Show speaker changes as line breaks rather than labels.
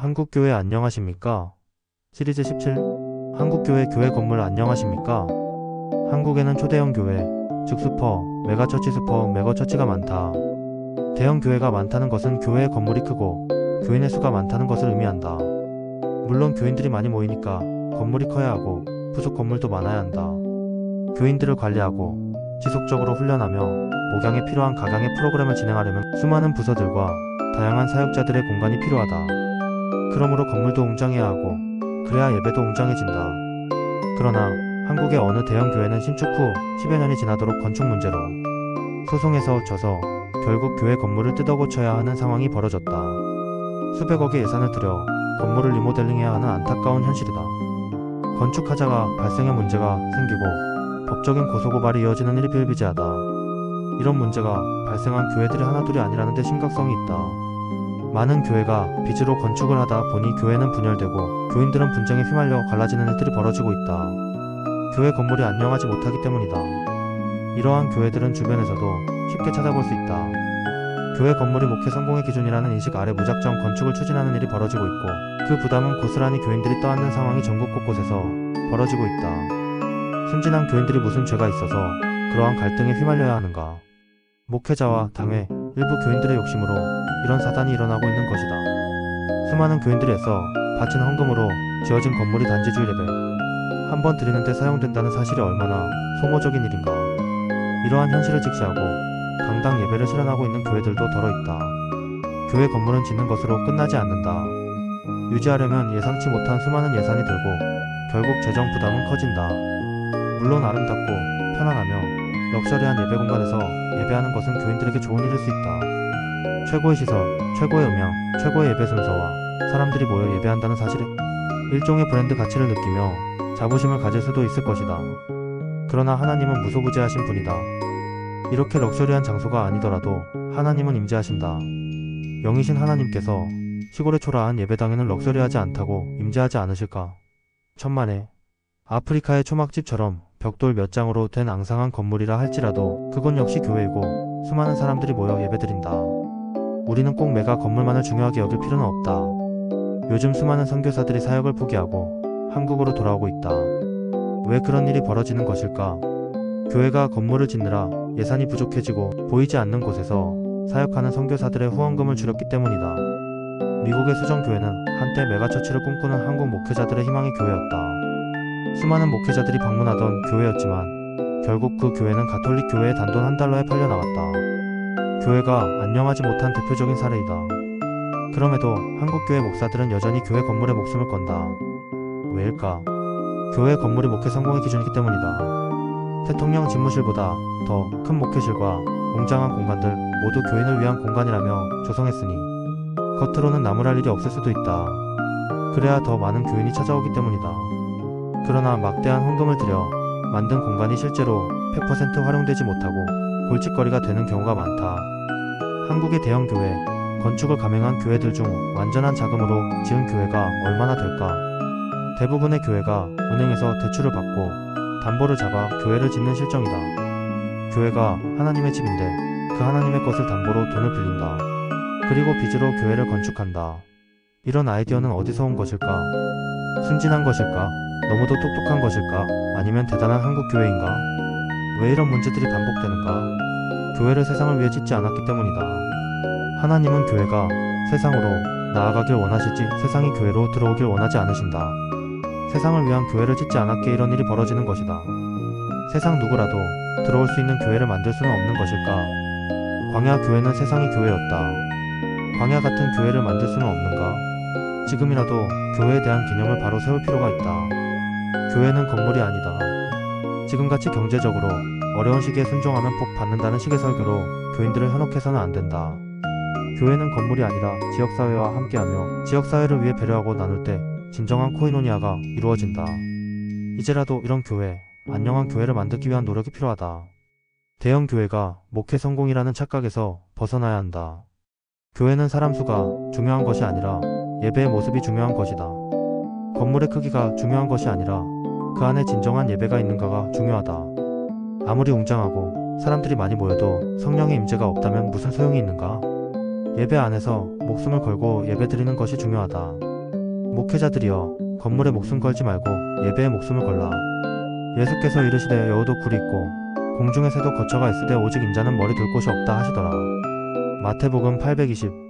한국교회 안녕하십니까? 시리즈 17 한국교회 교회 건물 안녕하십니까? 한국에는 초대형 교회, 즉 슈퍼, 메가처치 슈퍼, 메거처치가 많다. 대형 교회가 많다는 것은 교회의 건물이 크고 교인의 수가 많다는 것을 의미한다. 물론 교인들이 많이 모이니까 건물이 커야 하고 부속 건물도 많아야 한다. 교인들을 관리하고 지속적으로 훈련하며 목양에 필요한 각양의 프로그램을 진행하려면 수많은 부서들과 다양한 사역자들의 공간이 필요하다. 그러므로 건물도 웅장해야 하고 그래야 예배도 웅장해진다. 그러나 한국의 어느 대형 교회는 신축 후 10여 년이 지나도록 건축 문제로 소송에서 져서 결국 교회 건물을 뜯어 고쳐야 하는 상황이 벌어졌다. 수백억의 예산을 들여 건물을 리모델링해야 하는 안타까운 현실이다. 건축하자가 발생의 문제가 생기고 법적인 고소고발이 이어지는 일이 비일비재하다. 이런 문제가 발생한 교회들이 하나둘이 아니라는 데 심각성이 있다. 많은 교회가 빚으로 건축을 하다 보니 교회는 분열되고 교인들은 분쟁에 휘말려 갈라지는 일들이 벌어지고 있다. 교회 건물이 안녕하지 못하기 때문이다. 이러한 교회들은 주변에서도 쉽게 찾아볼 수 있다. 교회 건물이 목회 성공의 기준이라는 인식 아래 무작정 건축을 추진하는 일이 벌어지고 있고 그 부담은 고스란히 교인들이 떠안는 상황이 전국 곳곳에서 벌어지고 있다. 순진한 교인들이 무슨 죄가 있어서 그러한 갈등에 휘말려야 하는가? 목회자와 당회, 일부 교인들의 욕심으로 이런 사단이 일어나고 있는 것이다. 수많은 교인들이 애써 바친 헌금으로 지어진 건물이 단지 주일 예배 한번 드리는데 사용된다는 사실이 얼마나 소모적인 일인가. 이러한 현실을 직시하고 강당 예배를 실현하고 있는 교회들도 더러 있다. 교회 건물은 짓는 것으로 끝나지 않는다. 유지하려면 예상치 못한 수많은 예산이 들고 결국 재정 부담은 커진다. 물론 아름답고 편안하며 럭셔리한 예배 공간에서 예배하는 것은 교인들에게 좋은 일일 수 있다. 최고의 시설, 최고의 음향, 최고의 예배 순서와 사람들이 모여 예배한다는 사실에 일종의 브랜드 가치를 느끼며 자부심을 가질 수도 있을 것이다. 그러나 하나님은 무소부재하신 분이다. 이렇게 럭셔리한 장소가 아니더라도 하나님은 임재하신다. 영이신 하나님께서 시골의 초라한 예배당에는 럭셔리하지 않다고 임재하지 않으실까? 천만에 아프리카의 초막집처럼 벽돌 몇 장으로 된 앙상한 건물이라 할지라도 그건 역시 교회이고 수많은 사람들이 모여 예배드린다. 우리는 꼭 메가 건물만을 중요하게 여길 필요는 없다. 요즘 수많은 선교사들이 사역을 포기하고 한국으로 돌아오고 있다. 왜 그런 일이 벌어지는 것일까? 교회가 건물을 짓느라 예산이 부족해지고 보이지 않는 곳에서 사역하는 선교사들의 후원금을 줄였기 때문이다. 미국의 수정 교회는 한때 메가처치를 꿈꾸는 한국 목회자들의 희망의 교회였다. 수많은 목회자들이 방문하던 교회였지만 결국 그 교회는 가톨릭 교회의 단돈 한 달러에 팔려 나갔다. 교회가 안녕하지 못한 대표적인 사례이다. 그럼에도 한국 교회 목사들은 여전히 교회 건물에 목숨을 건다. 왜일까? 교회 건물이 목회 성공의 기준이기 때문이다. 대통령 집무실보다 더 큰 목회실과 웅장한 공간들 모두 교인을 위한 공간이라며 조성했으니 겉으로는 나무랄 일이 없을 수도 있다. 그래야 더 많은 교인이 찾아오기 때문이다. 그러나 막대한 헌금을 들여 만든 공간이 실제로 100% 활용되지 못하고 골칫거리가 되는 경우가 많다. 한국의 대형 교회, 건축을 감행한 교회들 중 완전한 자금으로 지은 교회가 얼마나 될까? 대부분의 교회가 은행에서 대출을 받고 담보를 잡아 교회를 짓는 실정이다. 교회가 하나님의 집인데 그 하나님의 것을 담보로 돈을 빌린다. 그리고 빚으로 교회를 건축한다. 이런 아이디어는 어디서 온 것일까? 순진한 것일까? 너무도 똑똑한 것일까? 아니면 대단한 한국 교회인가? 왜 이런 문제들이 반복되는가? 교회를 세상을 위해 짓지 않았기 때문이다. 하나님은 교회가 세상으로 나아가길 원하시지 세상이 교회로 들어오길 원하지 않으신다. 세상을 위한 교회를 짓지 않았기에 이런 일이 벌어지는 것이다. 세상 누구라도 들어올 수 있는 교회를 만들 수는 없는 것일까? 광야 교회는 세상이 교회였다. 광야 같은 교회를 만들 수는 없는가? 지금이라도 교회에 대한 개념을 바로 세울 필요가 있다. 교회는 건물이 아니다. 지금같이 경제적으로 어려운 시기에 순종하면 복 받는다는 식의 설교로 교인들을 현혹해서는 안 된다. 교회는 건물이 아니라 지역사회와 함께하며 지역사회를 위해 배려하고 나눌 때 진정한 코이노니아가 이루어진다. 이제라도 이런 교회, 안녕한 교회를 만들기 위한 노력이 필요하다. 대형 교회가 목회 성공이라는 착각에서 벗어나야 한다. 교회는 사람 수가 중요한 것이 아니라 예배의 모습이 중요한 것이다. 건물의 크기가 중요한 것이 아니라 그 안에 진정한 예배가 있는가가 중요하다. 아무리 웅장하고 사람들이 많이 모여도 성령의 임재가 없다면 무슨 소용이 있는가? 예배 안에서 목숨을 걸고 예배 드리는 것이 중요하다. 목회자들이여 건물에 목숨 걸지 말고 예배에 목숨을 걸라. 예수께서 이르시되 여우도 굴이 있고 공중의 새도 거처가 있으되 오직 인자는 머리 둘 곳이 없다 하시더라. 마태복음 820